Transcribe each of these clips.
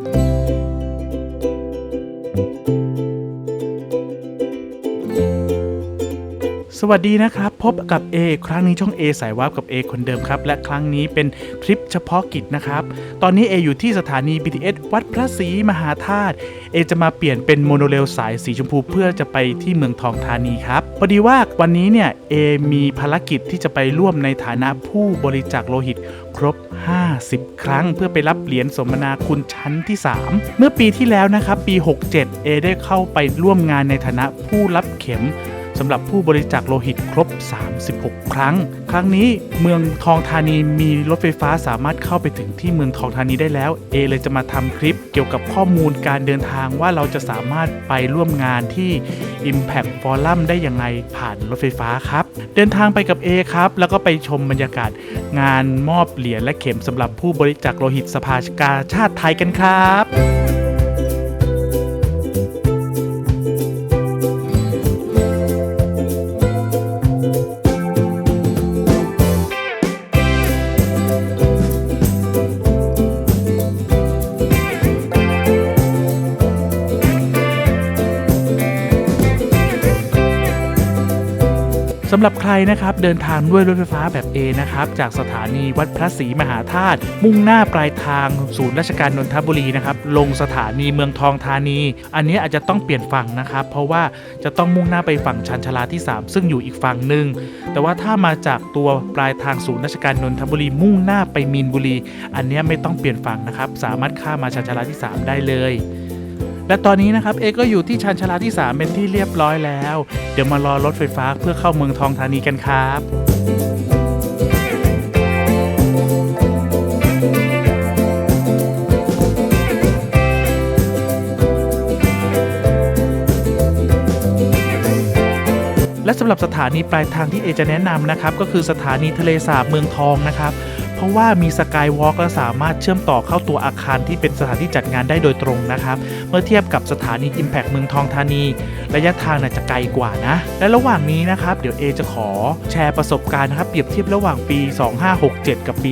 ส วัสดีนะครับ พบกับ A ครั้งนี้ช่อง A สายวาร์ปกับ A คนเดิมครับ และครั้งนี้เป็นทริปเฉพาะกิจนะครับ ตอนนี้ A อยู่ที่สถานี BTS วัดพระศรีมหาธาตุ A จะมาเปลี่ยนเป็นโมโนเรลสายสีชมพูเพื่อจะไปที่เมืองทองธานีครับพอดีว่าวันนี้เนี่ย A มีภารกิจที่จะไปร่วมในฐานะผู้บริจาคโลหิตครบ 50 ครั้ง เพื่อไปรับเหรียญสมนาคุณชั้นที่ 3 เมื่อปีที่แล้วนะครับปี 67 A ได้เข้าไปร่วมงานในฐานะผู้รับเข็ม สำหรับผู้บริจาคโลหิตครบ 36 ครั้ง ครั้งนี้เมืองทองธานีมีรถไฟฟ้าสามารถเข้าไปถึงที่เมืองทองธานีได้แล้ว เอเลยจะมาทำคลิปเกี่ยวกับข้อมูลการเดินทางว่าเราจะสามารถไปร่วมงานที่ Impact Forum ได้ยังไงผ่านรถไฟฟ้าครับ เดินทางไปกับ A ครับ แล้วก็ไปชมบรรยากาศ งานมอบเหรียญและเข็มสำหรับผู้บริจาคโลหิตสภากาชาติไทยกันครับ สำหรับใครนะครับเดินทางด้วยรถไฟฟ้าแบบ A นะครับจากสถานีวัดพระศรีมหาธาตุมุ่งหน้าปลายทางศูนย์ราชการนนทบุรีนะครับลงสถานีเมืองทองธานี อันนี้อาจจะต้องเปลี่ยนฝั่งนะครับ เพราะว่าจะต้องมุ่งหน้าไปฝั่งชันชลาที่ 3 ซึ่งอยู่อีกฝั่งหนึ่งแต่ว่าถ้ามาจากตัวปลายทางศูนย์ราชการนนทบุรีมุ่งหน้าไปมีนบุรี อันนี้ไม่ต้องเปลี่ยนฝั่งนะครับสามารถข้ามมาชันชลาที่ 3 ได้เลย และตอนนี้นะครับเอก็อยู่ที่ชานชาลาที่ 3 เป็นที่เรียบร้อยแล้ว เดี๋ยวมารอรถไฟฟ้าเพื่อเข้าเมืองทองธานีกันครับและสำหรับสถานีปลายทางที่เอจะแนะนำนะครับก็คือสถานีทะเลสาบเมืองทองนะครับ เพราะว่ามีสกายวอล์กและสามารถเชื่อมต่อเข้าตัวอาคารที่เป็นสถานที่จัดงานได้โดยตรงนะครับ เมื่อเทียบกับสถานี Impact เมืองทองธานี ระยะทางน่าจะไกลกว่านะ และระหว่างนี้นะครับ เดี๋ยว A จะขอแชร์ประสบการณ์นะครับเปรียบเทียบระหว่างปี 2567 กับปี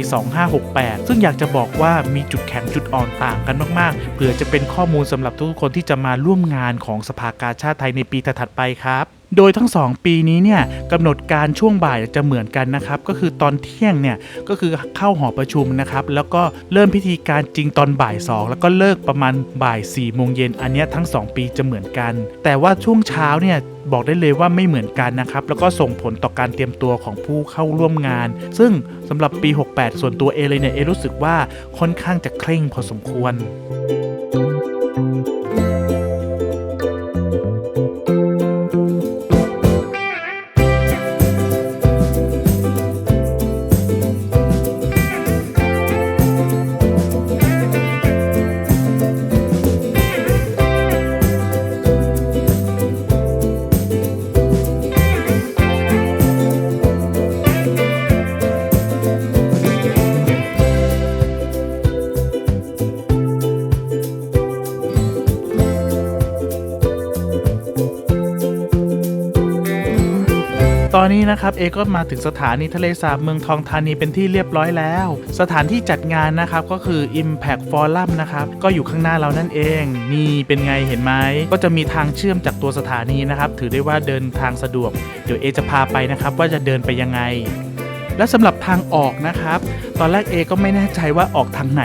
2568 ซึ่งอยากจะบอกว่ามีจุดแข็งจุดอ่อนต่างกันมากๆเผื่อจะเป็นข้อมูลสำหรับทุกคนที่จะมาร่วมงานของสภากาชาติไทยในปีถัดๆไปครับ โดยทั้ง 2 ปีนี้เนี่ยกำหนดการช่วงบ่ายจะเหมือนกันนะครับ ก็คือตอนเที่ยงเนี่ยก็คือเข้าหอประชุมนะครับ แล้วก็เริ่มพิธีการจริงตอนบ่าย 2 แล้วก็เลิกประมาณบ่าย4โมงเย็นอันนี้ทั้ง 2 ปีจะเหมือนกัน แต่ว่าช่วงเช้าเนี่ยบอกได้เลยว่าไม่เหมือนกันนะครับ แล้วก็ส่งผลต่อการเตรียมตัวของผู้เข้าร่วมงาน ซึ่งสำหรับปี 68 ส่วนตัวเอเลยเนี่ยเอรู้สึกว่าค่อนข้างจะเคร่งพอสมควร นี้นะครับเอก็มาถึงสถานีทะเลสาบเมืองทองธานีเป็นที่เรียบร้อยแล้ว สถานที่จัดงานนะครับก็คือ Impact Forum นะครับก็อยู่ข้างหน้าเรานั่นเอง นี่เป็นไงเห็นไหมก็จะมีทางเชื่อมจากตัวสถานีนะครับถือได้ว่าเดินทางสะดวก เดี๋ยวเอจะพาไปนะครับว่าจะเดินไปยังไง และสำหรับทางออกนะครับ ตอนแรกเอก็ไม่แน่ใจว่าออกทางไหน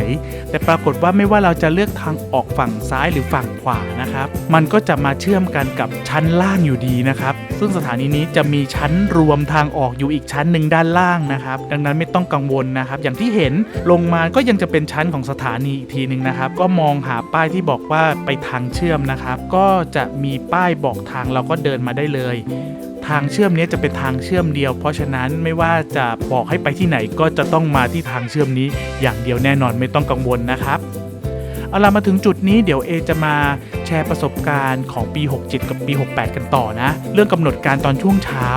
แต่ปรากฏว่าไม่ว่าเราจะเลือกทางออกฝั่งซ้ายหรือฝั่งขวานะครับ มันก็จะมาเชื่อมกันกับชั้นล่างอยู่ดีนะครับ ซึ่งสถานีนี้จะมีชั้นรวมทางออกอยู่อีกชั้นหนึ่งด้านล่างนะครับ ดังนั้นไม่ต้องกังวลนะครับ อย่างที่เห็นลงมาก็ยังจะเป็นชั้นของสถานีอีกทีหนึ่งนะครับ ก็มองหาป้ายที่บอกว่าไปทางเชื่อมนะครับ ก็จะมีป้ายบอกทางเราก็เดินมาได้เลย ทางเชื่อมนี้จะเป็นทางเชื่อมเดียว เพราะฉะนั้นไม่ว่าจะบอกให้ไปที่ไหนก็จะต้องมาที่ทางเชื่อมนี้ อย่างเดียวแน่นอนไม่ต้องกังวลนะครับเอาล่ะมาถึงจุดนี้เดี๋ยวเอจะมาแชร์ประสบการณ์ของปี 67 กับปี 68 กันต่อนะ เรื่องกำหนดการตอนช่วงเช้า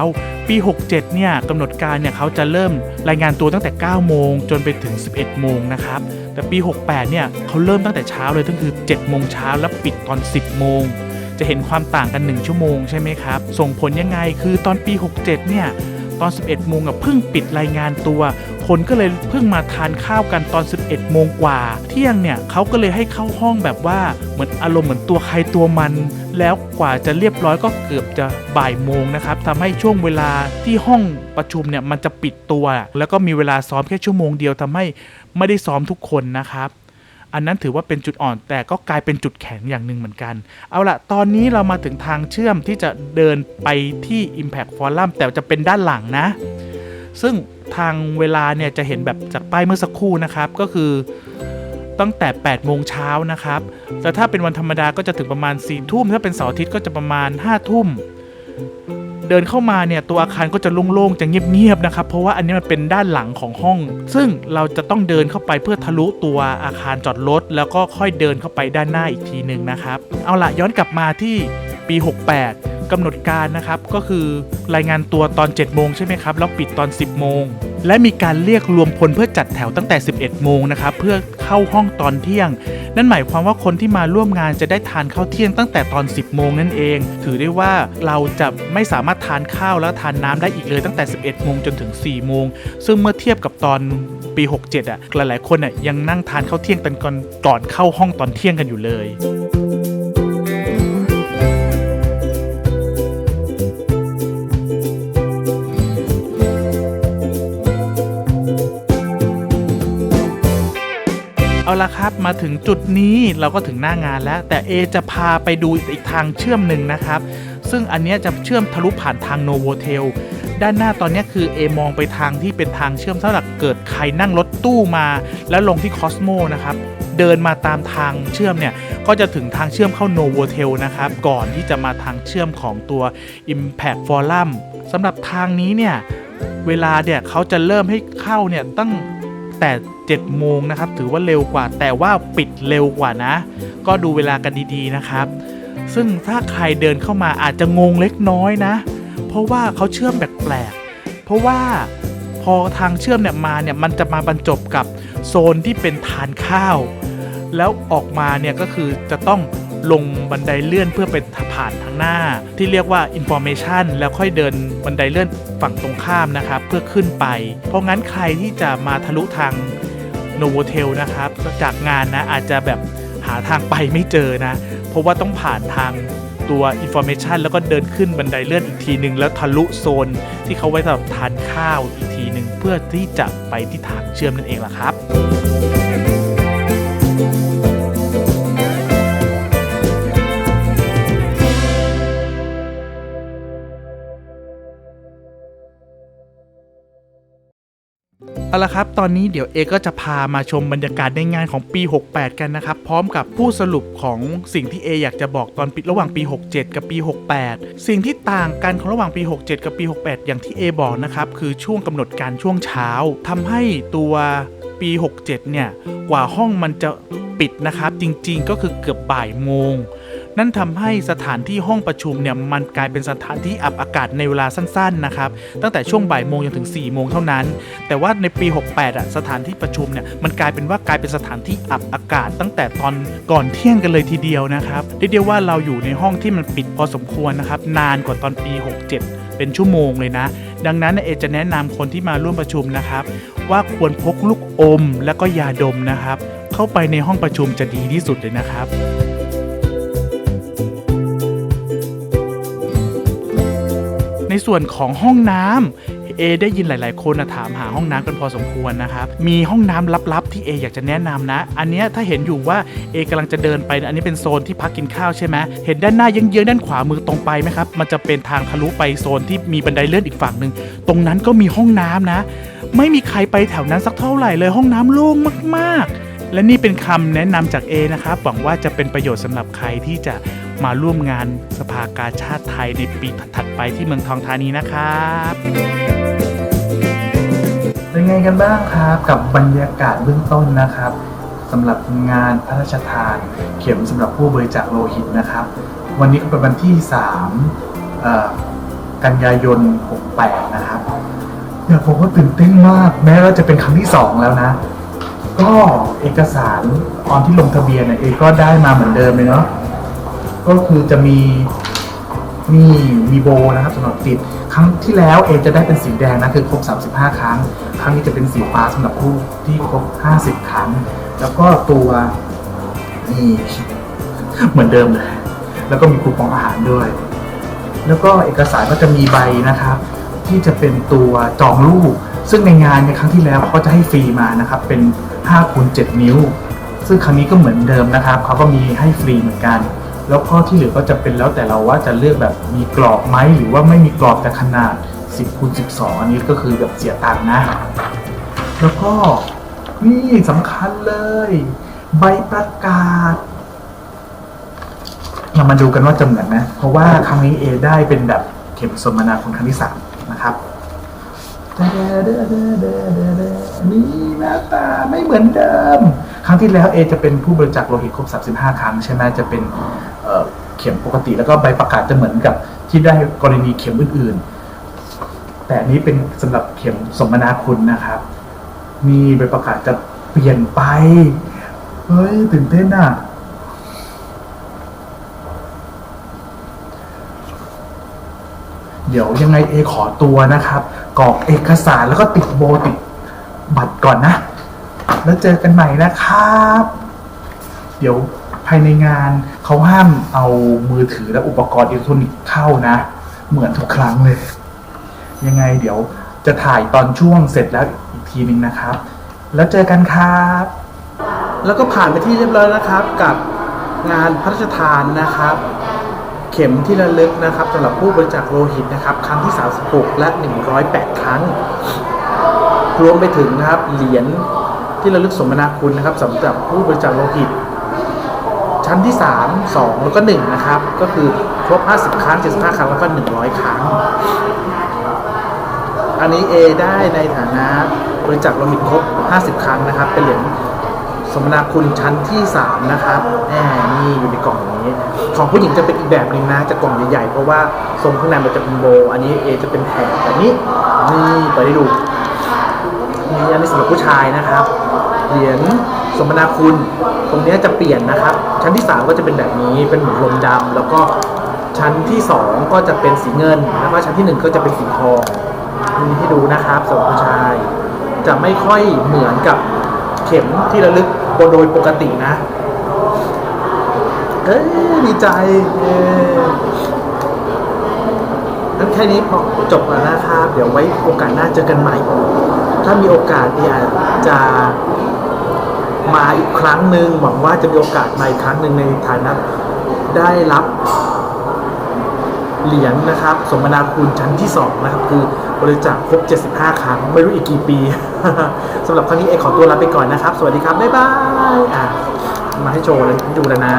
ปี 67 เนี่ยกำหนดการเนี่ยเขาจะเริ่มรายงานตัวตั้งแต่ 9 โมงจนไปถึง 11 โมงนะครับ แต่ปี 68 เนี่ยเขาเริ่มตั้งแต่เช้าเลยตั้งคือ 7 โมงเช้าแล้วปิดตอน 10 โมง จะเห็นความต่างกัน 1 ชั่วโมงใช่ไหมครับ ส่งผลยังไงคือตอนปี 67 เนี่ย ตอน 11 โมงอะเพิ่งปิดรายงานตัว คนก็เลยเพิ่งมาทานข้าวกันตอน 11 โมงกว่า เที่ยงเนี่ยเขาก็เลยให้เข้าห้องแบบว่าเหมือนอารมณ์เหมือนตัวใครตัวมัน แล้วกว่าจะเรียบร้อยก็เกือบจะบ่ายโมงนะครับทำให้ช่วงเวลาที่ห้องประชุมเนี่ยมันจะปิดตัว แล้วก็มีเวลาซ้อมแค่ชั่วโมงเดียวทำให้ไม่ได้ซ้อมทุกคนนะครับ อันนั้นถือว่าเป็นจุดอ่อนแต่ก็กลายเป็นจุดแข็งอย่างหนึ่งเหมือนกัน เอาละตอนนี้เรามาถึงทางเชื่อมที่จะเดินไปที่ Impact Forum แต่จะเป็นด้านหลังนะ ซึ่งทางเวลาเนี่ยจะเห็นแบบจากป้ายเมื่อสักครู่นะครับก็คือตั้งแต่ 8 โมงเช้านะครับ แต่ถ้าเป็นวันธรรมดาก็จะถึงประมาณ 4 ทุ่ม ถ้าเป็นเสาร์อาทิตย์ก็จะประมาณ 5 ทุ่ม เดินเข้ามาเนี่ยตัวอาคารก็จะโล่งๆจะเงียบๆนะครับเพราะว่าอันนี้มันเป็นด้านหลังของห้อง ซึ่งเราจะต้องเดินเข้าไปเพื่อทะลุตัวอาคารจอดรถแล้วก็ค่อยเดินเข้าไปด้านหน้าอีกทีหนึ่งนะครับเอาละย้อนกลับมาที่ปี 68กำหนดการนะครับก็คือรายงานตัวตอน 7 โมงใช่ไหมครับแล้วปิดตอน 10 โมง และมีการเรียกรวมพลเพื่อจัดแถวตั้งแต่ 11 โมงนะครับเพื่อเข้าห้องตอนเที่ยง นั่นหมายความว่าคนที่มาร่วมงานจะได้ทานข้าวเที่ยงตั้งแต่ตอน 10 โมงนั่นเอง ถือได้ว่าเราจะไม่สามารถทานข้าวแล้วทานน้ำได้อีกเลยตั้งแต่ 11 โมงจนถึง 4 โมง ซึ่งเมื่อเทียบกับตอนปี 67 อะหลายๆคนอะยังนั่งทานข้าวเที่ยงก่อนก่อนเข้าห้องตอนเที่ยงกันอยู่เลย มาถึงจุดนี้เราก็ถึงหน้างานแล้ว แต่ A จะพาไปดูอีกทางเชื่อมหนึ่งนะครับ ซึ่งอันนี้จะเชื่อมทะลุผ่านทางโนโวเทลด้านหน้าตอนนี้คือ A มองไปทางที่เป็นทางเชื่อมสำหรับเกิดใครนั่งรถตู้มา แล้วลงที่คอสโมนะครับเดินมาตามทางเชื่อมเนี่ย ก็จะถึงทางเชื่อมเข้าโนโวเทลนะครับ ก่อนที่จะมาทางเชื่อมของตัว Impact Forum สำหรับทางนี้เนี่ย เวลาเนี่ยเขาจะเริ่มให้เข้าเนี่ยตั้ง แต่7โมงนะครับถือว่าเร็วกว่า แต่ว่าปิดเร็วกว่านะ ก็ดูเวลากันดีๆนะครับ ซึ่งถ้าใครเดินเข้ามาอาจจะงงเล็กน้อยนะ เพราะว่าเขาเชื่อมแปลกๆเพราะว่าพอทางเชื่อมเนี่ยมาเนี่ยมันจะมาบรรจบกับโซนที่เป็นทานข้าว แล้วออกมาเนี่ยก็คือจะต้อง ลงบันไดเลื่อนเพื่อเป็นผ่านทางหน้า ที่เรียกว่า information แล้วค่อยเดินบันไดเลื่อนฝั่งตรงข้ามนะครับ เพื่อขึ้นไป เพราะงั้นใครที่จะมาทะลุทางโนโวเทลนะครับจากงานนะอาจจะแบบหาทางไปไม่เจอนะ เพราะว่าต้องผ่านทางตัว information แล้วก็เดินขึ้นบันไดเลื่อนอีกทีหนึ่งแล้วทะลุโซนที่เขาไว้สำหรับทานข้าวอีกทีหนึ่งเพื่อที่จะไปที่ทางเชื่อมนั่นเองล่ะครับ เอาละครับ ตอนนี้เดี๋ยวเอก็จะพามาชมบรรยากาศในงานของปี 68 กันนะครับ พร้อมกับผู้สรุปของสิ่งที่เออยากจะบอกตอนปิดระหว่างปี 67 กับปี 68 สิ่งที่ต่างกันของระหว่างปี 67 กับปี 68 อย่างที่เอบอกนะครับคือช่วงกำหนดการช่วงเช้าทำให้ตัวปี 67 เนี่ย กว่าห้องมันจะปิดนะครับ จริงๆ ก็คือเกือบบ่ายโมง นั่นทำให้สถานที่ห้องประชุมเนี่ยมันกลายเป็นสถานที่อับอากาศในเวลาสั้นๆนะครับตั้งแต่ช่วงบ่ายโมงจนถึง4ี่โมงเท่านั้น แต่ว่าในปี 68อะสถานที่ประชุมเนี่ยมันกลายเป็นว่ากลายเป็นสถานที่อับอากาศ ตั้งแต่ตอนก่อนเที่ยงกันเลยทีเดียวนะครับเรียกว่าเราอยู่ในห้องที่มันปิดพอสมควรนะครับนานกว่าตอนปี 67 เป็นชั่วโมงเลยนะ ดังนั้นเอจะแนะนำคนที่มาร่วมประชุมนะครับ ว่าควรพกลูกอมและก็ยาดมนะครับ เข้าไปในห้องประชุมจะดีที่สุดเลยนะครับ ส่วนของห้องน้ำเอได้ยินหลาย ๆ คนนะถามหาห้องน้ำกันพอสมควรนะครับ มีห้องน้ำลับ ๆ ที่เออยากจะแนะนำนะ อันนี้ถ้าเห็นอยู่ว่าเอกำลังจะเดินไปนะอันนี้เป็นโซนที่พักกินข้าวใช่ไหมเห็นด้านหน้าเยื้องๆด้านขวามือตรงไปไหมครับ มันจะเป็นทางทะลุไปโซนที่มีบันไดเลื่อนอีกฝั่งหนึ่ง ตรงนั้นก็มีห้องน้ำนะ ไม่มีใครไปแถวนั้นสักเท่าไหร่เลยห้องน้ำโล่งมาก ๆ และนี่เป็นคำแนะนำจากเอนะครับหวังว่าจะเป็นประโยชน์สำหรับใครที่จะมาร่วมงานสภากาชาติไทยในปีถัดไปที่เมืองทองธานีนะครับเป็นไงกันบ้างครับกับบรรยากาศเบื้องต้นนะครับสำหรับงานพระราชทาน เข็มสำหรับผู้บริจาคโลหิตนะครับ วันนี้ก็เป็นวันที่3กันยายน 68 นะครับอยากบอกว่าตื่นเต้นมาก แม้ว่าจะเป็นครั้งที่ 2 แล้วนะ ก็เอกสารตอนที่ลงทะเบียนเนี่ยเอก็ได้มาเหมือนเดิมเลยเนาะก็คือจะมีนี่มีโบนะครับสำหรับติดครั้งที่แล้วเอจะได้เป็นสีแดงนะคือครบ 35 ครั้ง ครั้งนี้จะเป็นสีฟ้าสำหรับผู้ที่ครบ 50 ครั้ง แล้วก็ตัวนี่เหมือนเดิมเลย แล้วก็มีคูปองอาหารด้วย แล้วก็เอกสารก็จะมีใบนะครับ ที่จะเป็นตัวจองลูก ซึ่งในงานในครั้งที่แล้วเขาก็จะให้ฟรีมานะครับเป็น 5คูณ7นิ้ว ซึ่งครั้งนี้ก็เหมือนเดิมนะครับเขาก็มีให้ฟรีเหมือนกัน แล้วข้อที่เหลือก็จะเป็นแล้วแต่เราว่าจะเลือกแบบมีกรอบไหมหรือว่าไม่มีกรอบแต่ขนาด 10คูณ12 อันนี้ก็คือแบบเสียตังค์นะ แล้วก็นี่สำคัญเลย ใบประกาศเรามาดูกันว่าจะเหมือนไหมเพราะว่าครั้งนี้เอได้เป็นแบบเข็มสมนาคุณครั้งที่สามนะครับ นี่หน้าตาไม่เหมือนเดิม ครั้งที่แล้วเอจะเป็นผู้บริจาคโลหิตครบ 35 ครั้งใช่ไหมจะเป็นเข็มปกติแล้วก็ใบประกาศจะเหมือนกับที่ได้กรณีเข็มอื่นๆ แต่นนี้เป็นสำหรับเข็มสมนาคุณนะครับ มีใบประกาศจะเปลี่ยนไป เฮ้ยตื่นเต้นอะ เดี๋ยวยังไงเอขอตัวนะครับกรอกเอกสารแล้วก็ติดโบติดบัตรก่อนนะ แล้วเจอกันใหม่นะครับ เดี๋ยวภายในงานเขาห้ามเอามือถือและอุปกรณ์อิเล็กทรอนิกส์เข้านะ เหมือนทุกครั้งเลย ยังไงเดี๋ยวจะถ่ายตอนช่วงเสร็จแล้วอีกทีหนึ่งนะครับ แล้วเจอกันครับ แล้วก็ผ่านไปที่เรียบร้อยนะครับ กับงานพระราชทานนะครับ เข็มที่ระลึกนะครับสำหรับผู้บริจาคโลหิตนะครับครั้งที่ 36 และ 108 ครั้ง รวมไปถึงนะครับเหรียญที่ระลึกสมนาคุณนะครับสำหรับผู้บริจาคโลหิต ชั้นที่ 3 2 แล้วก็ 1 นะครับ ก็คือครบ 50 ครั้ง 75 ครั้งแล้วก็ 100 ครั้ง อันนี้ A ได้ในฐานะบริจาคโลหิตครบ 50 ครั้งนะครับ เป็นเหรียญ สมนาคุณชั้นที่ 3 นะครับแหมนี่อยู่ในกล่องนี้ ของผู้หญิงจะเป็นอีกแบบหนึ่งนะจะกล่องใหญ่ๆ เพราะว่าทรงข้างในมันจะเป็นโบ อันนี้ A จะเป็นแถบแบบนี้นี่เปิดให้ดูนี่อันนี้สำหรับผู้ชายนะครับ เหรียญสมนาคุณตรงนี้จะเปลี่ยนนะครับ ชั้นที่ 3 ก็จะเป็นแบบนี้เป็นเหมือนลมดำแล้วก็ชั้นที่ 2 ก็จะเป็นสีเงินแล้วก็ชั้นที่ 1 ก็จะเป็นสีทองมีให้ดูนะครับสำหรับผู้ชาย จะไม่ค่อยเหมือนกับ เข็มที่ระลึกโดยปกตินะ เอ้ยดีใจเอนั้นแค่นี้พอจบแล้วนะครับ เดี๋ยวไว้โอกาสหน้าเจอกันใหม่ ถ้ามีโอกาสเนี่ยจะมาอีกครั้งหนึ่งหวังว่าจะมีโอกาสมาอีกครั้งหนึ่งในฐานะได้รับ เหรียญนะครับ สมนาคุณชั้นที่2นะครับ คือบริจาคครบ 75 ครั้ง ไม่รู้อีกกี่ปี สำหรับครั้งนี้เอกขอตัวลาไปก่อนนะครับ สวัสดีครับ บ๊ายบาย อะ มาให้โชว์เลย ดูแล้วนะ